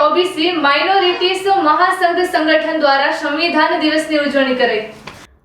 OBC minorities મહાસંઘ સંગઠન દ્વારા સંવિધાન દિવસની ઉજવણી કરાઈ.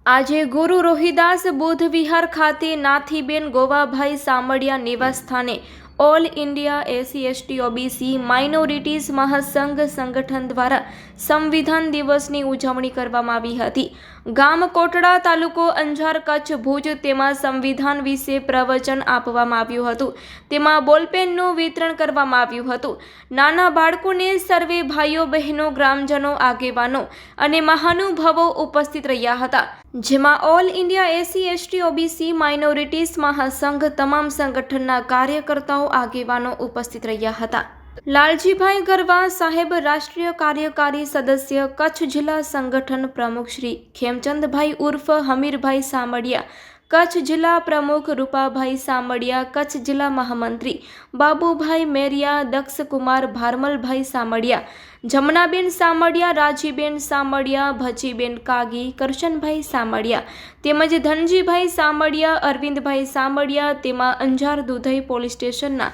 આજે ગુરુ રોહિદાસ બુદ્ધ વિહાર ખાતે નાથીબેન ગોવાભાઈ સામડિયા નિવાસ સ્થાને all India SC, ST, OBC minorities મહાસંઘ સંગઠન દ્વારા સંવિધાન દિવસની ઉજવણી કરવામાં આવી હતી. ગામ કોટડા તાલુકો અંજાર કચ્છ ભુજ તેમાં સંવિધાન વિશે પ્રવચન આપવામાં આવ્યું હતું. તેમાં બોલપેનનું વિતરણ કરવામાં આવ્યું હતું. નાના બાળકોને સર્વે ભાઈઓ, બહેનો, ગ્રામજનો, આગેવાનો અને મહાનુભાવો ઉપસ્થિત રહ્યા હતા. જેમાં all India SC ST, OBC, minorities, મહાસંઘ, તમામ સંગઠનના કાર્યકર્તાઓ, આગેવાનો ઉપસ્થિત રહ્યા હતા. લાલજીભાઈ ગરવા સાહેબ રાષ્ટ્રીય કાર્યકારી સદસ્ય કચ્છ જિલ્લા સંગઠન પ્રમુખ શ્રી ખેમચંદભાઈ ઉર્ફ હમીરભાઈ સામડિયા કચ્છ જિલ્લા પ્રમુખ રૂપાભાઈ સામડિયા, કચ્છ જિલ્લા મહામંત્રી બાબુભાઈ મેરિયા, દક્ષકુમાર ભારમલભાઈ સામડિયા, જમનાબેન સામડિયા, રાજીબેન સામડિયા, ભજીબેન કાગી, કરશનભાઈ સામડિયા, તેમજ ધનજીભાઈ સામડિયા, અરવિંદભાઈ સામડિયા, તેમાં અંજાર દુધઈ પોલીસ સ્ટેશનના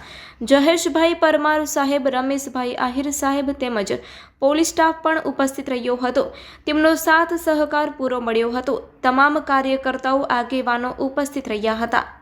જહેશભાઈ પરમાર સાહેબ, રમેશભાઈ આહિર સાહેબ તેમજ પોલીસ સ્ટાફ પણ ઉપસ્થિત રહ્યો હતો. તેમનો સાથ સહકાર પૂરો મળ્યો હતો. તમામ કાર્યકર્તાઓ આગેવાનો ઉપસ્થિત રહ્યા હતા.